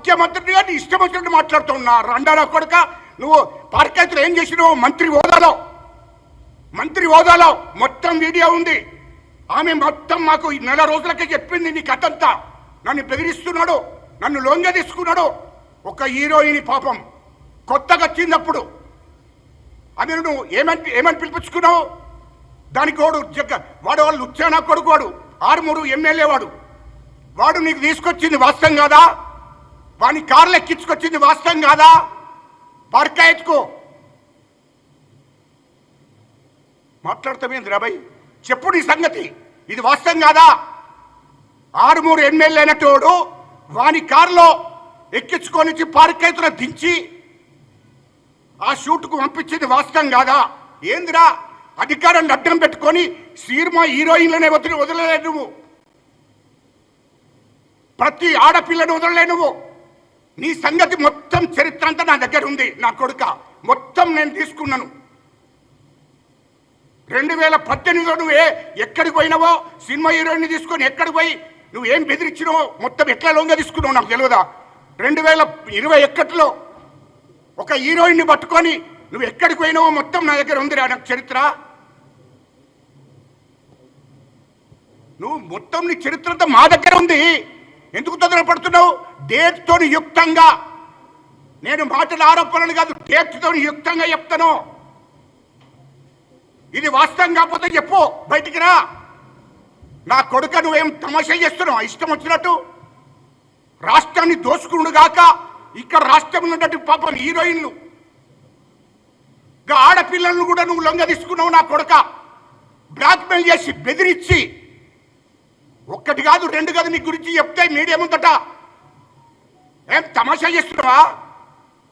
ముఖ్యమంత్రి నీ ఇష్టం వచ్చినట్టు మాట్లాడుతున్నా. రండారా కొడుక నువ్వు పార్కేతులు ఏం చేసినావు? మంత్రి హోదాలో. మంత్రి హోదాలో. మొత్తం వీడియో ఉంది. ఆమె మొత్తం మాకు ఈ నెల రోజులకే చెప్పింది నీ కథంతా. నన్ను బెదిరిస్తున్నాడు నన్ను లోన్గా తీసుకున్నాడు. ఒక హీరోయిన్ పాపం. కొత్తగా వచ్చినప్పుడు. అది నువ్వు ఏమని ఏమని పిలిపించుకున్నావు? దానికి వాడు జగ్గ వాడు వాళ్ళు ఉచ్చానా కొడుకు వాడు. ఆరుమూరు ఎమ్మెల్యే వాడు. వాడు నీకు తీసుకొచ్చింది వాస్తవం కాదా? వాని కార్లు ఎక్కించుకొచ్చింది వాస్తవం కాదా? పర్కా ఎత్తుకో మాట్లాడతామేంది రాబాయ్ చెప్పు నీ సంగతి. ఇది వాస్తవం కాదా? ఆరుమూరు ఎమ్మెల్యే అయినటోడు వాని కారులో ఎక్కించుకొని పార్కైతున దించి ఆ షూట్కు పంపించేది వాస్తవం కాదా? ఏందిరా? అధికారాన్ని అడ్డం పెట్టుకొని సినిమా హీరోయిన్లనే వదిలి వదలలే నువ్వు ప్రతి ఆడపిల్లను వదలలే నువ్వు నీ సంగతి మొత్తం చరిత్ర అంతా నా దగ్గర ఉంది నా కొడుక. మొత్తం నేను తీసుకున్నాను. రెండు వేల పద్దెనిమిదిలో నువ్వు ఏ ఎక్కడికి పోయినావో సినిమా హీరోయిన్ తీసుకొని ఎక్కడికి పోయి నువ్వు ఏం బెదిరించినావో మొత్తం ఎట్లా లోంగా తీసుకున్నావు నాకు తెలియదా రెండు వేల ఇరవై ఒకటిలో ఒక హీరోయిన్ని పట్టుకొని నువ్వు ఎక్కడికి పోయినావో మొత్తం నా దగ్గర ఉందిరా నాకు చరిత్ర. నువ్వు మొత్తం నీ చరిత్ర అంతా మా దగ్గర ఉంది. ఎందుకు తొందరపడుతున్నావు? డేట్తో యుక్తంగా. నేను మాటల ఆరోపణలు కాదు డేట్తో యుక్తంగా చెప్తాను. ఇది వాస్తవం కాకపోతే చెప్పు బయటికి రా. నా కొడుక నువ్వేం తమాషా చేస్తున్నావు? ఇష్టం వచ్చినట్టు. రాష్ట్రాన్ని దోసుకుడు గాక ఇక్కడ రాష్ట్రం ఉన్నటువంటి పాపం హీరోయిన్లు. ఆడపిల్లలను కూడా నువ్వు లొంగ తీసుకున్నావు నా కొడుక. బ్లాక్మెయిల్ చేసి బెదిరించి. ఒక్కటి కాదు రెండు కాదు నీ గురించి చెప్తే మీడియా ముందట ఏం తమాషా చేస్తున్నావా?